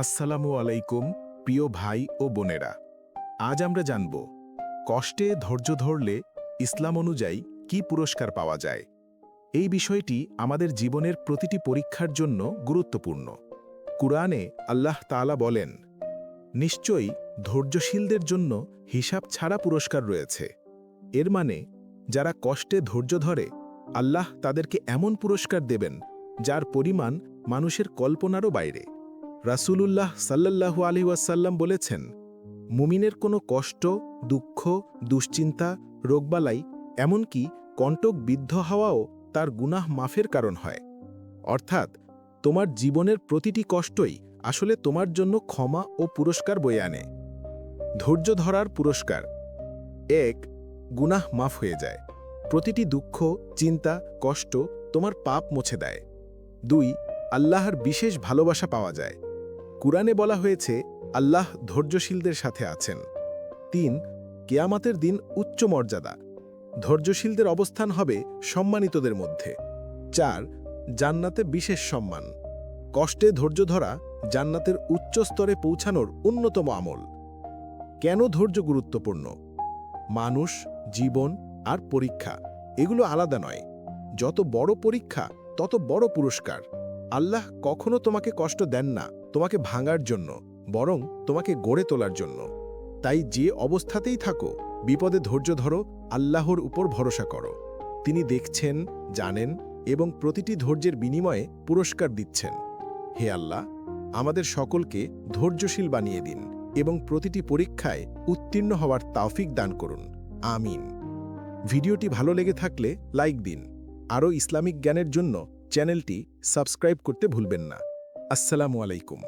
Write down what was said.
আসসালামু আলাইকুম, প্রিয় ভাই ও বোনেরা। আজ আমরা জানব, কষ্টে ধৈর্য ধরলে ইসলাম অনুযায়ী কি পুরস্কার পাওয়া যায়? এই বিষয়টি আমাদের জীবনের প্রতিটি পরীক্ষার জন্য গুরুত্বপূর্ণ। কুরআনে আল্লাহ তাআলা বলেন, নিশ্চয়ই ধৈর্যশীলদের জন্য হিসাব ছাড়া পুরস্কার রয়েছে। এর মানে যারা কষ্টে ধৈর্য ধরে, আল্লাহ তাদেরকে এমন পুরস্কার দেবেন, যার পরিমাণ মানুষের কল্পনারও বাইরে। রাসূলুল্লাহ সাল্লাল্লাহু আলাইহি ওয়াসাল্লাম বলেছেন, মুমিনের কোনো কষ্ট, দুঃখ, দুশ্চিন্তা, রোগবালাই, এমনকি কণ্টক বিদ্ধ হওয়াও তার গুনাহ মাফের কারণ হয়। অর্থাৎ, তোমার জীবনের প্রতিটি কষ্টই আসলে তোমার জন্য ক্ষমা ও পুরস্কার বয়ে আনে। ধৈর্য ধরার পুরস্কার। এক, গুনাহ মাফ হয়ে যায়। প্রতিটি দুঃখ, চিন্তা, কষ্ট তোমার পাপ মুছে দেয়। দুই, আল্লাহর বিশেষ ভালোবাসা পাওয়া যায়। কুরআনে বলা হয়েছে, আল্লাহ ধৈর্যশীলদের সাথে আছেন। তিন, কেয়ামাতের দিন উচ্চ মর্যাদা। ধৈর্যশীলদের অবস্থান হবে সম্মানিতদের মধ্যে। চার, জান্নাতে বিশেষ সম্মান। কষ্টে ধৈর্য ধরা জান্নাতের উচ্চ স্তরে পৌঁছানোর অন্যতম আমল। কেন ধৈর্য গুরুত্বপূর্ণ? মানুষ, জীবন আর পরীক্ষা, এগুলো আলাদা নয়। যত বড় পরীক্ষা, তত বড় পুরস্কার। আল্লাহ কখনো তোমাকে কষ্ট দেন না তোমাকে ভাঙার জন্য, বরং তোমাকে গড়ে তোলার জন্য। তাই যে অবস্থাতেই থাকো, বিপদে ধৈর্য ধরো, আল্লাহর উপর ভরসা করো। তিনি দেখছেন, জানেন এবং প্রতিটি ধৈর্যের বিনিময়ে পুরস্কার দিচ্ছেন। হে আল্লাহ, আমাদের সকলকে ধৈর্যশীল বানিয়ে দিন এবং প্রতিটি পরীক্ষায় উত্তীর্ণ হওয়ার তাওফিক দান করুন। আমিন। ভিডিওটি ভালো লেগে থাকলে লাইক দিন। আরও ইসলামিক জ্ঞানের জন্য চ্যানেলটি সাবস্ক্রাইব করতে ভুলবেন না। আসসালামু আলাইকুম।